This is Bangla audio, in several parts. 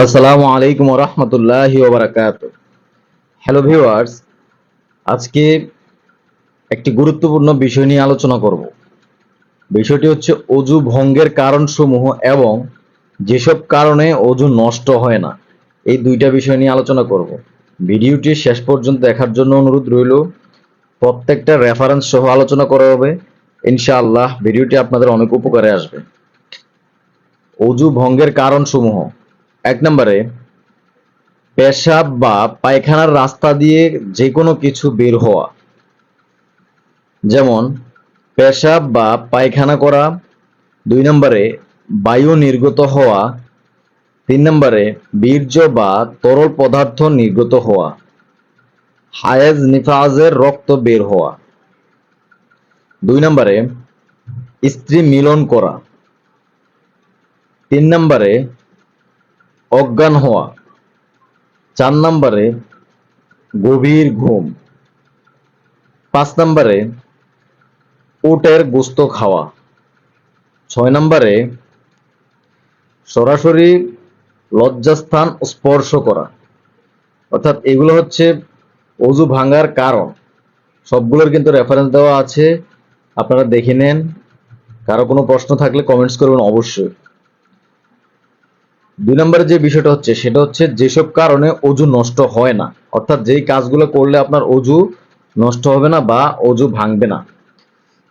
আসসালামু আলাইকুম রহমতুল্লাহি ওবরাকাত হ্যালো ভিউয়ার্স আজকে একটি গুরুত্বপূর্ণ বিষয় নিয়ে আলোচনা করব। বিষয়টি হচ্ছে অজু ভঙ্গের কারণসমূহ এবং যেসব কারণে অজু নষ্ট হয় না। এই দুইটা বিষয় নিয়ে আলোচনা করব। ভিডিওটি শেষ পর্যন্ত দেখার জন্য অনুরোধ রইল। প্রত্যেকটা রেফারেন্স সহ আলোচনা করা হবে। ইনশাআল্লাহ, ভিডিওটি আপনাদের অনেক উপকারে আসবে। অজু ভঙ্গের কারণসমূহ। এক নম্বরে, পেশাব বা পায়খানার রাস্তা দিয়ে যে কোনো কিছু বের হওয়া। যেমন, পেশাব বা পায়খানা করা। দুই নম্বরে, বায়ু নির্গত হওয়া। তিন নম্বরে, বীর্য বা তরল পদার্থ নির্গত হওয়া। হায়েজ নিফাজের রক্ত বের হওয়া। দুই নম্বরে, স্ত্রী মিলন করা। তিন নম্বরে অজ্ঞান হওয়া। চার নম্বরে গভীর ঘুম। পাঁচ নম্বরে উটের গোস্ত খাওয়া। ছয় নম্বরে সরাসরি লজ্জাস্থান স্পর্শ করা। অর্থাৎ এগুলো হচ্ছে অজু ভাঙার কারণ। সবগুলোর কিন্তু রেফারেন্স দেওয়া আছে। আপনারা দেখে নেন। কারও কোনো প্রশ্ন থাকলে কমেন্টস করবেন অবশ্যই। দুই নম্বরে যে বিষয়টা হচ্ছে, সেটা হচ্ছে যেসব কারণে অজু নষ্ট হয় না। অর্থাৎ যেই কাজগুলো করলে আপনার অজু নষ্ট হবে না বা অজু ভাঙবে না।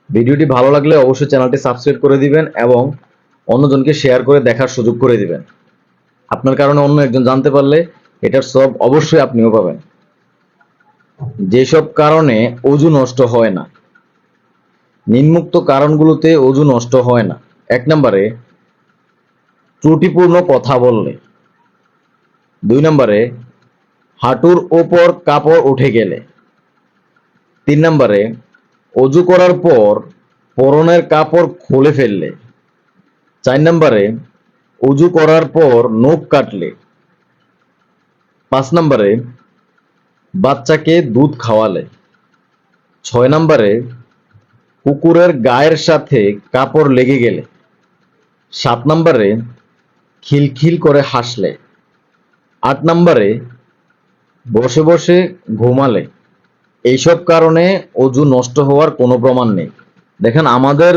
ভিডিওটি ভালো লাগলে অবশ্যই চ্যানেলটি সাবস্ক্রাইব করে দিবেন এবং অন্যজনকে শেয়ার করে দেখার সুযোগ করে দিবেন। আপনার কারণে অন্য একজন জানতে পারলে এটার সব অবশ্যই আপনিও পাবেন। যেসব কারণে অজু নষ্ট হয় না নিম্মুক্ত কারণগুলোতে অজু নষ্ট হয় না। এক নম্বরে ত্রুটিপূর্ণ কথা বললে। দুই নম্বরে, হাঁটুর ওপর কাপড় উঠে গেলে। তিন নম্বরে, অজু করার পর পরনের কাপড় খুলে ফেললে। চার নম্বরে, অজু করার পর নখ কাটলে। পাঁচ নম্বরে, বাচ্চাকে দুধ খাওয়ালে। ছয় নম্বরে, কুকুরের গায়ের সাথে কাপড় লেগে গেলে। সাত নম্বরে খিলখিল করে হাসলে। আট নম্বরে, বসে বসে ঘুমালে। এইসব কারণে অজু নষ্ট হওয়ার কোনো প্রমাণ নেই। দেখেন, আমাদের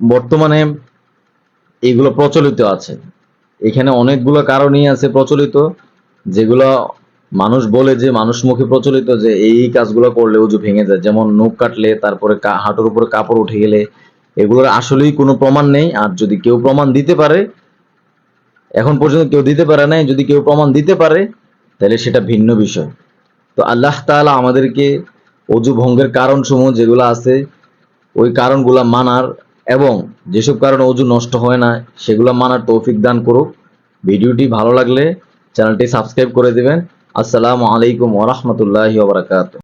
বর্তমানে এগুলো প্রচলিত আছে। এখানে অনেকগুলো কারণই আছে প্রচলিত, যেগুলো মানুষ বলে যে মানুষ মুখে প্রচলিত, যে এই কাজগুলো করলে অজু ভেঙে যায়। যেমন নখ কাটলে, তারপরে হাঁটুর উপরে কাপড় উঠে গেলে, এগুলোর আসলেই কোনো প্রমাণ নেই। আর যদি কেউ প্রমাণ দিতে পারে এখন পর্যন্ত কেউ দিতে পারে নাই, যদি কেউ প্রমাণ দিতে পারে, তাহলে সেটা ভিন্ন বিষয়। তো আল্লাহ তাআলা আমাদেরকে অজু ভঙ্গের কারণসমূহ যেগুলো আছে, ওই কারণগুলো মানার এবং যেসব কারণে অজু নষ্ট হয় না, সেগুলো মানার তৌফিক দান করুক। ভিডিওটি ভালো লাগলে চ্যানেলটি সাবস্ক্রাইব করে দেবেন। আসসালামু আলাইকুম ওরহমতুল্লাহি ওবরাকাতুহ